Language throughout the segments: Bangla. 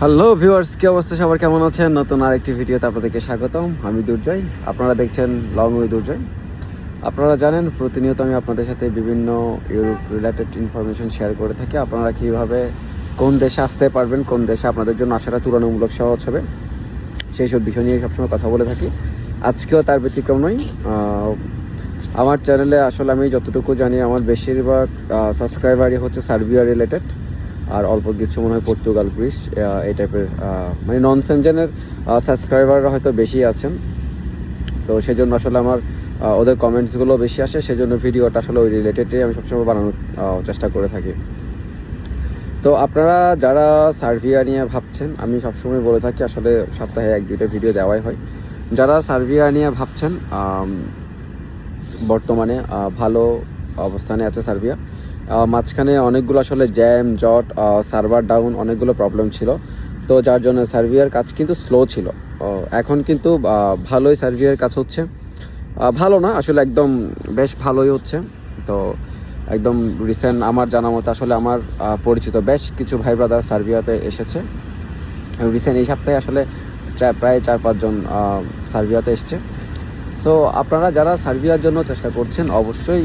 হ্যালো ভিউয়ার্স কি অবস্থা? সবার কেমন আছেন? নতুন আরেকটি ভিডিওতে আপনাদেরকে স্বাগতম। আমি দুর্জয়। আপনারা দেখছেন লং ওয়ে দুর্জয়। আপনারা জানেন, প্রতিনিয়ত আমি আপনাদের সাথে বিভিন্ন ইউরোপ রিলেটেড ইনফরমেশন শেয়ার করে থাকি। আপনারা কীভাবে কোন দেশে আসতে পারবেন, কোন দেশে আপনাদের জন্য আসাটা তুলনামূলক সহজ হবে, সেই সব বিষয় নিয়ে সবসময় কথা বলে থাকি। আজকেও তার ব্যতিক্রম নয়। আমার চ্যানেলে আসলে আমি যতটুকু জানি, আমার বেশিরভাগ সাবস্ক্রাইবারই হচ্ছে সার্বিয়া রিলেটেড আর অল্প কিছু মনে হয় পর্তুগাল গ্রিস এই টাইপের মানে নন সেনজেনের সাবস্ক্রাইবাররা হয়তো বেশি আছেন। তো সেই জন্য আসলে আমার ওদের কমেন্টসগুলো বেশি আসে সেই জন্য ভিডিওটা আসলে ওই রিলেটেডই আমি সবসময় বানানোর চেষ্টা করে থাকি। তো আপনারা যারা সার্ভিয়া নিয়ে ভাবছেন আমি সবসময় বলে থাকি আসলে সপ্তাহে এক দুইটা ভিডিও দেওয়াই হয়। যারা সার্ভিয়া নিয়ে ভাবছেন বর্তমানে ভালো অবস্থানে আছে সার্বিয়া আহ, মাঝখানে অনেকগুলো আসলে জ্যাম জট সার্ভার ডাউন অনেকগুলো প্রবলেম ছিল। তো যার জন্য সার্ভিয়ার কাজ কিন্তু স্লো ছিল। এখন কিন্তু ভালোই সার্ভিয়ার কাজ হচ্ছে। ভালো না আসলে একদম বেশ ভালোই হচ্ছে। তো একদম রিসেন্ট আমার জানা মতো আসলে আমার পরিচিত বেশ কিছু ভাই ব্রাদার সার্বিয়াতে এসেছে। রিসেন্ট এই সপ্তাহে আসলে প্রায় চার পাঁচজন আহ, সার্বিয়াতে এসছে। সো আপনারা যারা সার্বিয়ার জন্য চেষ্টা করছেন অবশ্যই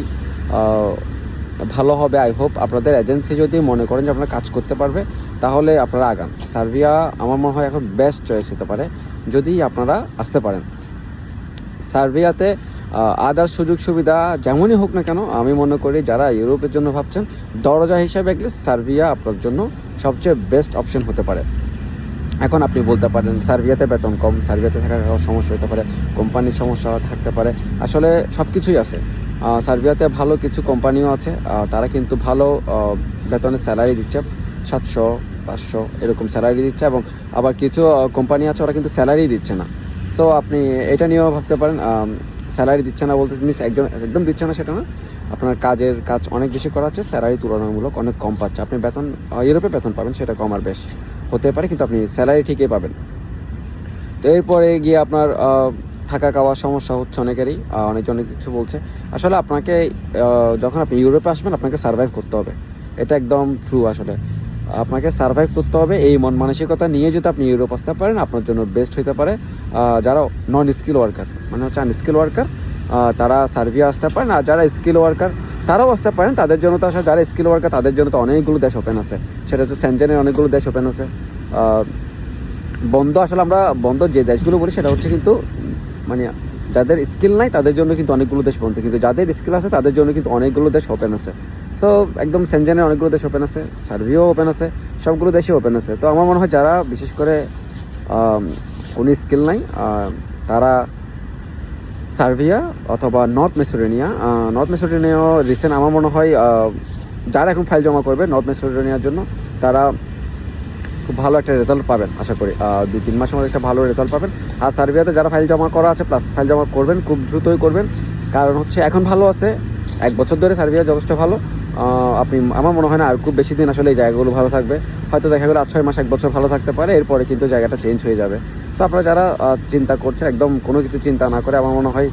ভালো হবে আই হোপ আপনাদের এজেন্সি যদি মনে করেন যে আপনারা কাজ করতে পারবে, তাহলে আপনারা আগান। সার্বিয়া আমার মনে হয় এখন বেস্ট চয়েস হতে পারে, যদি আপনারা আসতে পারেন। সার্বিয়াতে আদার সুযোগ সুবিধা যেমনই হোক না কেন, আমি মনে করি যারা ইউরোপের জন্য ভাবছেন, দরজা হিসাবে গেলে সার্বিয়া আপনার জন্য সবচেয়ে বেস্ট অপশন হতে পারে। এখন আপনি বলতে পারেন, সার্বিয়াতে বেতন কম, সার্বিয়াতে থাকা সমস্যা হতে পারে, কোম্পানির সমস্যা থাকতে পারে, আসলে সব কিছুই আছে। সার্বিয়াতে ভালো কিছু কোম্পানিও আছে তারা কিন্তু ভালো বেতনের স্যালারি দিচ্ছে, সাতশো, পাঁচশো এরকম স্যালারি দিচ্ছে এবং আবার কিছু কোম্পানি আছে ওরা কিন্তু স্যালারি দিচ্ছে না। সো আপনি এটা নিয়েও ভাবতে পারেন স্যালারি দিচ্ছে না বলতে জিনিস একদম একদম দিচ্ছে না সেটা না। আপনার কাজের কাজ অনেক বেশি করা হচ্ছে স্যালারি তুলনামূলক অনেক কম পাচ্ছে। আপনি বেতন ইউরোপে বেতন পাবেন, সেটা কম আর বেশ হতে পারে, কিন্তু আপনি স্যালারি ঠিকই পাবেন। তো এরপরে গিয়ে আপনার থাকা খাওয়ার সমস্যা হচ্ছে অনেকেরই অনেকজন অনেক কিছু বলছে। আসলে আপনাকে যখন আপনি ইউরোপে আসবেন, আপনাকে সার্ভাইভ করতে হবে। এটা একদম ট্রু আসলে। আপনাকে সার্ভাইভ করতে হবে এই মন মানসিকতা নিয়ে যদি আপনি ইউরোপ আসতে পারেন, আপনার জন্য বেস্ট হতে পারে। যারা নন স্কিল ওয়ার্কার মানে হচ্ছে আনস্কিল ওয়ার্কার তারা সার্ভিয়া আসতে পারেন আর যারা স্কিল ওয়ার্কার তারাও আসতে পারেন। তাদের জন্য তো আসলে যারা স্কিল ওয়ার্কার তাদের জন্য তো অনেকগুলো দেশ ওপেন আছে। সেটা হচ্ছে সেন্টেনের অনেকগুলো দেশ ওপেন আছে। বন্ধ আসলে আমরা, বন্ধ যে দেশগুলো বলি, সেটা হচ্ছে কিন্তু মানে যাদের স্কিল নাই, তাদের জন্য কিন্তু অনেকগুলো দেশ বন্ধ। কিন্তু যাদের স্কিল আছে, তাদের জন্য কিন্তু অনেকগুলো দেশ ওপেন আছে। সো একদম সেনজেনের অনেকগুলো দেশ ওপেন আছে সার্ভিও ওপেন আছে, সবগুলো দেশে ওপেন আছে। তো আমার মনে হয় যারা বিশেষ করে কোনো স্কিল নাই তারা সার্ভিয়া অথবা North Macedonia North Macedonia recent আমার মনে হয় যারা এখন ফাইল জমা করবে নর্থ মেসোডেনিয়ার জন্য, তারা খুব ভালো একটা রেজাল্ট পাবেন, আশা করি। দুই, তিন মাসের মধ্যে একটা ভালো রেজাল্ট পাবেন। আর সার্বিয়াতে যারা ফাইল জমা করা আছে প্লাস ফাইল জমা করবেন, খুব দ্রুতই করবেন। কারণ হচ্ছে এখন ভালো আছে, এক বছর ধরে সার্বিয়া যথেষ্ট ভালো। আপনি, আমার মনে হয় না আর খুব বেশি দিন আসলে এই জায়গাগুলো ভালো থাকবে। হয়তো দেখা গেলো আর ছয় মাস, এক বছর ভালো থাকতে পারে, এরপরে কিন্তু জায়গাটা চেঞ্জ হয়ে যাবে। সো আপনারা যারা চিন্তা করছেন, একদম কোনো কিছু চিন্তা না করে, আমার মনে হয়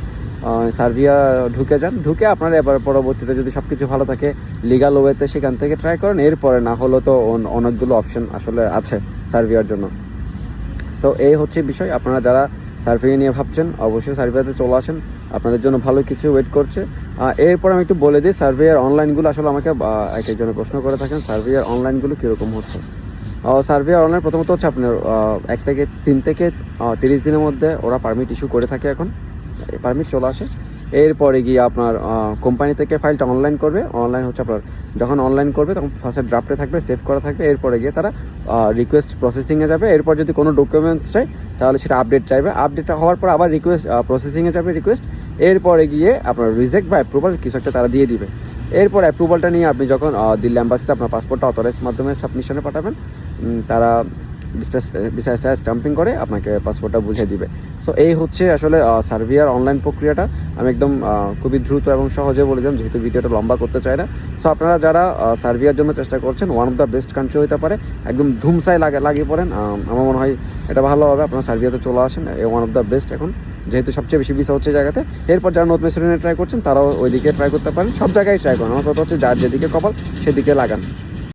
সার্বিয়া ঢুকে যান। ঢুকে আপনারা এবার পরবর্তীতে যদি সব কিছু ভালো থাকে লিগাল ওয়েতে সেখান থেকে ট্রাই করেন। এরপরে না হলেও তো অনেকগুলো অপশন আসলে আছে সার্বিয়ার জন্য। সো এই হচ্ছে বিষয়। আপনারা যারা সার্ভে নিয়ে ভাবছেন, অবশ্যই সার্ভেতে চলে আসেন। আপনাদের জন্য ভালো কিছু ওয়েট করছে। এরপর আমি একটু বলে দিই সার্ভেয়ার অনলাইনগুলো আসলে আমাকে এক একজনে প্রশ্ন করে থাকেন সার্ভেয়ার অনলাইনগুলো কীরকম হচ্ছে। সার্ভেয়ার অনলাইন প্রথমত হচ্ছে আপনার এক থেকে তিন থেকে তিরিশ দিনের মধ্যে ওরা পারমিট ইস্যু করে থাকে এখন। পারমিট চলে আসে। এরপরে গিয়ে আপনার কোম্পানি থেকে ফাইলটা অনলাইন করবে। অনলাইন হচ্ছে আপনার, যখন অনলাইন করবে, তখন ফার্স্টে ড্রাফটে থাকবে সেভ করা থাকবে। এরপরে গিয়ে তারা রিকোয়েস্ট প্রসেসিংয়ে যাবে। এরপর যদি কোনো ডকুমেন্টস চাই, তাহলে সেটা আপডেট চাইবে। আপডেটটা হওয়ার পর আবার রিকোয়েস্ট প্রসেসিংয়ে যাবে রিকোয়েস্ট এরপরে গিয়ে আপনার রিজেক্ট বা অ্যাপ্রুভাল কিছু একটা তারা দিয়ে দিবে। এরপর অ্যাপ্রুভালটা নিয়ে আপনি যখন দিল্লি অ্যাম্বাসিতে আপনার পাসপোর্টটা অথরাইজ মাধ্যমে সাবমিশনে পাঠাবেন তারা ভিসা স্টাম্পিং করে আপনাকে পাসপোর্টটা বুঝিয়ে দিবে। সো এই হচ্ছে আসলে আহ, সার্বিয়ার অনলাইন প্রক্রিয়াটা। আমি একদম খুবই দ্রুত এবং সহজে বলে দিলাম যেহেতু ভিডিওটা লম্বা করতে চাই না। সো আপনারা যারা আহ, সার্বিয়ার জন্য চেষ্টা করছেন one of the best country হতে পারে। একদম ধুমসাই লাগে লাগিয়ে পড়েন। আমার মনে হয় এটা ভালো হবে আপনারা সার্ভিয়াতে চলে আসেন। ওয়ান অফ দ্য বেস্ট এখন যেহেতু সবচেয়ে বেশি ভিসা হচ্ছে জায়গাতে। এরপর যারা নর্থ মেসিডোনিয়া ট্রাই করছেন তারাও ওইদিকে ট্রাই করতে পারেন। সব জায়গায় ট্রাই করেন। আমার কথা হচ্ছে যার যেদিকে কপাল সেদিকে লাগান।